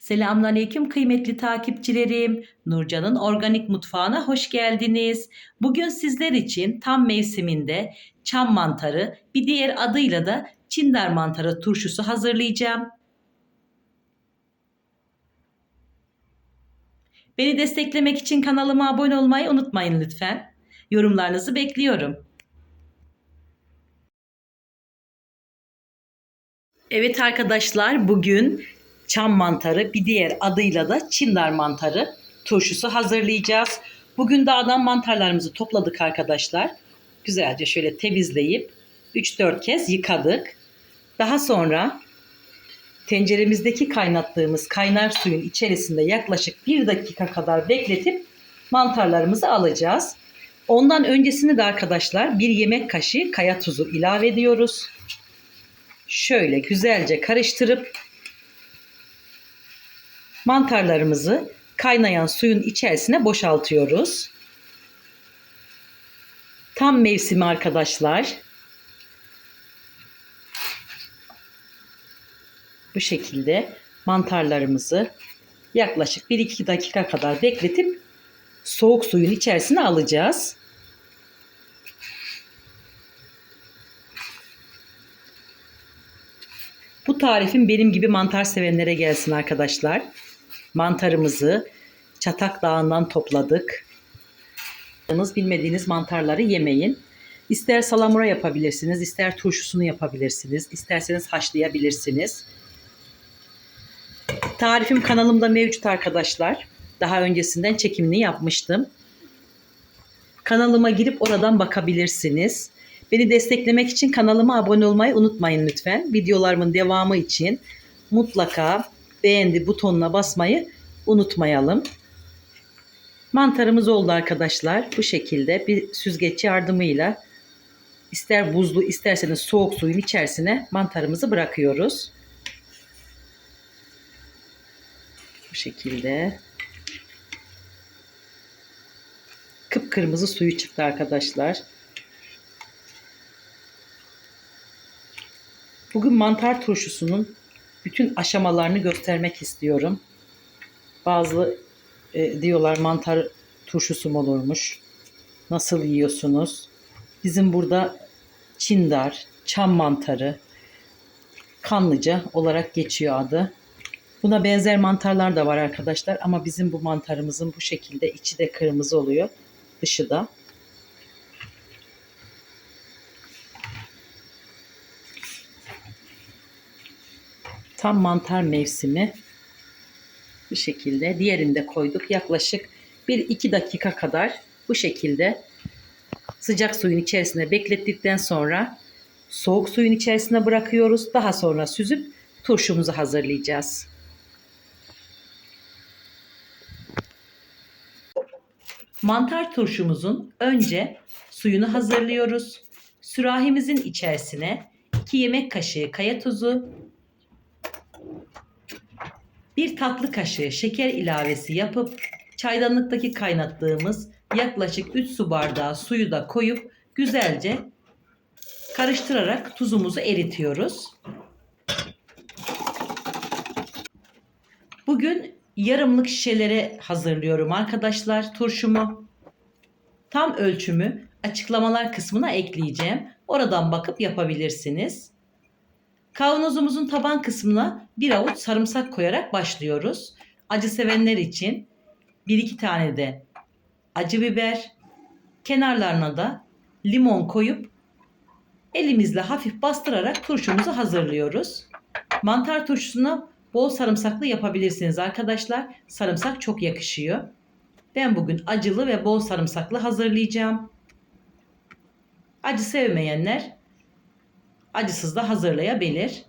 Selamünaleyküm kıymetli takipçilerim. Nurcan'ın organik mutfağına hoş geldiniz. Bugün sizler için tam mevsiminde çam mantarı, bir diğer adıyla da çindar mantarı turşusu hazırlayacağım. Beni desteklemek için kanalıma abone olmayı unutmayın lütfen. Yorumlarınızı bekliyorum. Evet arkadaşlar bugün çam mantarı bir diğer adıyla da çindar mantarı turşusu hazırlayacağız. Bugün dağdan mantarlarımızı topladık arkadaşlar. Güzelce şöyle temizleyip 3-4 kez yıkadık. Daha sonra tenceremizdeki kaynattığımız kaynar suyun içerisinde yaklaşık 1 dakika kadar bekletip mantarlarımızı alacağız. Ondan öncesini de arkadaşlar bir yemek kaşığı kaya tuzu ilave ediyoruz. Şöyle güzelce karıştırıp mantarlarımızı kaynayan suyun içerisine boşaltıyoruz. Tam mevsimi arkadaşlar. Bu şekilde mantarlarımızı yaklaşık 1-2 dakika kadar bekletip soğuk suyun içerisine alacağız. Bu tarifim benim gibi mantar sevenlere gelsin arkadaşlar. Mantarımızı Çatak Dağı'ndan topladık. Bilmediğiniz mantarları yemeyin. İster salamura yapabilirsiniz, ister turşusunu yapabilirsiniz, isterseniz haşlayabilirsiniz. Tarifim kanalımda mevcut arkadaşlar. Daha öncesinden çekimini yapmıştım. Kanalıma girip oradan bakabilirsiniz. Beni desteklemek için kanalıma abone olmayı unutmayın lütfen. Videolarımın devamı için mutlaka beğendi butonuna basmayı unutmayalım. Mantarımız oldu arkadaşlar. Bu şekilde bir süzgeç yardımıyla ister buzlu isterseniz soğuk suyun içerisine mantarımızı bırakıyoruz. Bu şekilde. Kıpkırmızı suyu çıktı arkadaşlar. Bugün mantar turşusunun bütün aşamalarını göstermek istiyorum. Bazı e, diyorlar mantar turşusu mu olurmuş? Nasıl yiyorsunuz? Bizim burada çindar, çam mantarı, kanlıca olarak geçiyor adı. Buna benzer mantarlar da var arkadaşlar ama bizim bu mantarımızın bu şekilde içi de kırmızı oluyor, dışı da. Tam mantar mevsimi bu şekilde. Diğerini de koyduk. Yaklaşık 1-2 dakika kadar bu şekilde sıcak suyun içerisine beklettikten sonra soğuk suyun içerisine bırakıyoruz. Daha sonra süzüp turşumuzu hazırlayacağız. Mantar turşumuzun önce suyunu hazırlıyoruz. Sürahimizin içerisine 2 yemek kaşığı kaya tuzu, bir tatlı kaşığı şeker ilavesi yapıp çaydanlıktaki kaynattığımız yaklaşık 3 su bardağı suyu da koyup güzelce karıştırarak tuzumuzu eritiyoruz. Bugün yarımlık şişelere hazırlıyorum arkadaşlar turşumu. Tam ölçümü açıklamalar kısmına ekleyeceğim. Oradan bakıp yapabilirsiniz. Kavanozumuzun taban kısmına bir avuç sarımsak koyarak başlıyoruz. Acı sevenler için bir iki tane de acı biber, kenarlarına da limon koyup elimizle hafif bastırarak turşumuzu hazırlıyoruz. Mantar turşusuna bol sarımsaklı yapabilirsiniz arkadaşlar. Sarımsak çok yakışıyor. Ben bugün acılı ve bol sarımsaklı hazırlayacağım. Acı sevmeyenler acısız da hazırlayabilir.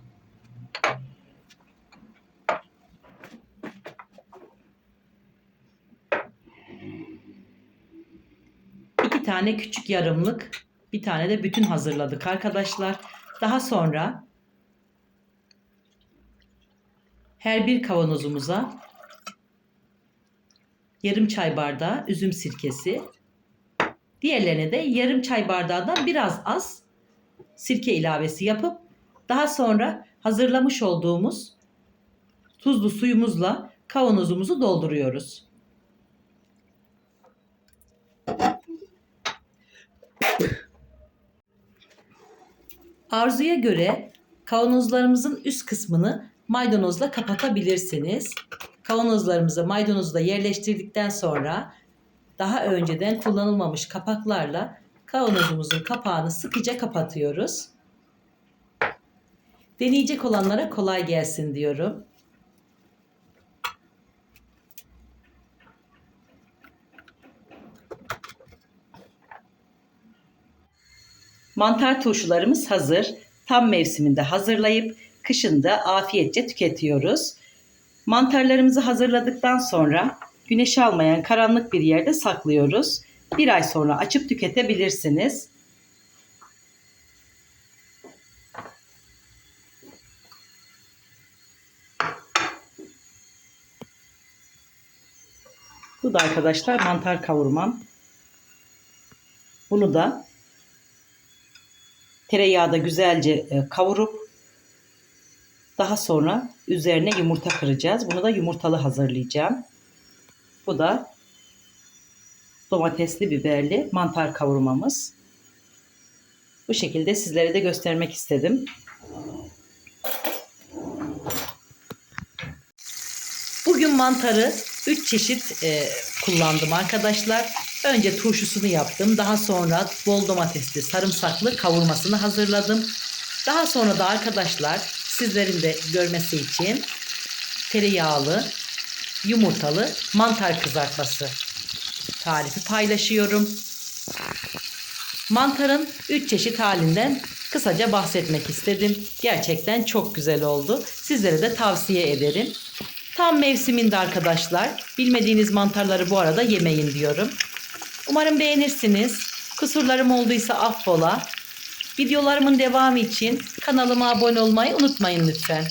İki tane küçük yarımlık, bir tane de bütün hazırladık arkadaşlar. Daha sonra her bir kavanozumuza yarım çay bardağı üzüm sirkesi, diğerlerine de yarım çay bardağından biraz az sirke ilavesi yapıp daha sonra hazırlamış olduğumuz tuzlu suyumuzla kavanozumuzu dolduruyoruz. Arzuya göre kavanozlarımızın üst kısmını maydanozla kapatabilirsiniz. Kavanozlarımızı maydanozla yerleştirdikten sonra daha önceden kullanılmamış kapaklarla kavanozumuzun kapağını sıkıca kapatıyoruz. Deneyecek olanlara kolay gelsin diyorum. Mantar turşularımız hazır. Tam mevsiminde hazırlayıp kışında afiyetçe tüketiyoruz. Mantarlarımızı hazırladıktan sonra güneş almayan karanlık bir yerde saklıyoruz. Bir ay sonra açıp tüketebilirsiniz. Bu da arkadaşlar mantar kavurmam. Bunu da tereyağda güzelce e, kavurup daha sonra üzerine yumurta kıracağız. Bunu da yumurtalı hazırlayacağım. Bu da domatesli biberli mantar kavurmamız. Bu şekilde sizlere de göstermek istedim. Bugün mantarı 3 çeşit e, kullandım arkadaşlar. Önce turşusunu yaptım. Daha sonra bol domatesli, sarımsaklı kavurmasını hazırladım. Daha sonra da arkadaşlar sizlerin de görmesi için tereyağlı, yumurtalı mantar kızartması tarifi paylaşıyorum. Mantarın 3 çeşit halinden kısaca bahsetmek istedim. Gerçekten çok güzel oldu. Sizlere de tavsiye ederim. Tam mevsiminde arkadaşlar. Bilmediğiniz mantarları bu arada yemeyin diyorum. Umarım beğenirsiniz. Kusurlarım olduysa affola. Videolarımın devamı için kanalıma abone olmayı unutmayın lütfen.